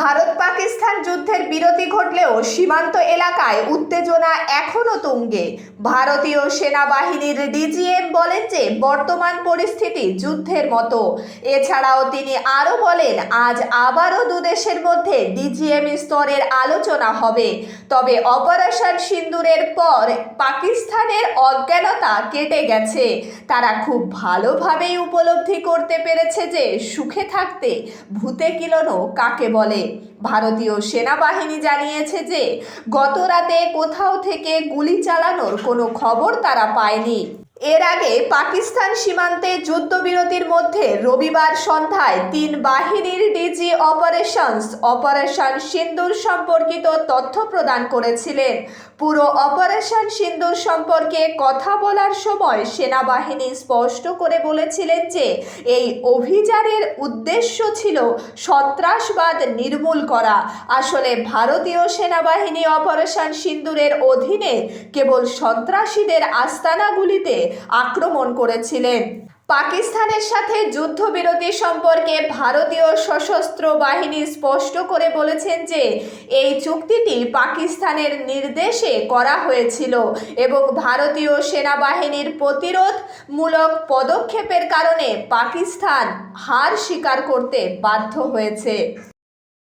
ভারত পাকিস্তান যুদ্ধের বিরতি ঘটলেও সীমান্ত এলাকায় উত্তেজনা এখনও তুঙ্গে। ভারতীয় সেনাবাহিনীর ডিজিএম বলেন যে, বর্তমান পরিস্থিতি যুদ্ধের মতো। এছাড়াও তিনি আরও বলেন, আজ আবারও দুদেশের মধ্যে ডিজিএম স্তরের আলোচনা হবে। তবে অপারেশন সিন্দুরের পর পাকিস্তানের অজ্ঞানতা কেটে গেছে। তারা খুব ভালোভাবেই উপলব্ধি করতে পেরেছে যে, সুখে থাকতে ভূতে কিলনো কাকে বলে? ভারতীয় সেনাবাহিনী জানিয়েছে যে গত রাতে কোথাও থেকে গুলি চালানোর কোনো খবর তারা পায়নি। এর আগে পাকিস্তান সীমান্তে যুদ্ধবিরতির মধ্যে রবিবার সন্ধ্যায় তিন বাহিনীর ডিজি অপারেশনস, অপারেশন সিন্দুর সম্পর্কিত তথ্য প্রদান করেছিলেন। পুরো অপারেশন সিন্দুর সম্পর্কে কথা বলার সময় সেনাবাহিনী স্পষ্ট করে বলেছিলেন যে, এই অভিযানের উদ্দেশ্য ছিল সন্ত্রাসবাদ নির্মূল করা। আসলে ভারতীয় সেনাবাহিনী অপারেশন সিন্দুরের অধীনে কেবল সন্ত্রাসীদের আস্তানাগুলিতে আক্রমণ করেছিলেন। পাকিস্তানের সাথে যুদ্ধবিরতি সম্পর্কে ভারতীয় সশস্ত্র বাহিনী স্পষ্ট করে বলেছেন যে, এই চুক্তিটি পাকিস্তানের নির্দেশে করা হয়েছিল এবং ভারতীয় সেনাবাহিনীর প্রতিরোধমূলক পদক্ষেপের কারণে পাকিস্তান হার স্বীকার করতে বাধ্য হয়েছে।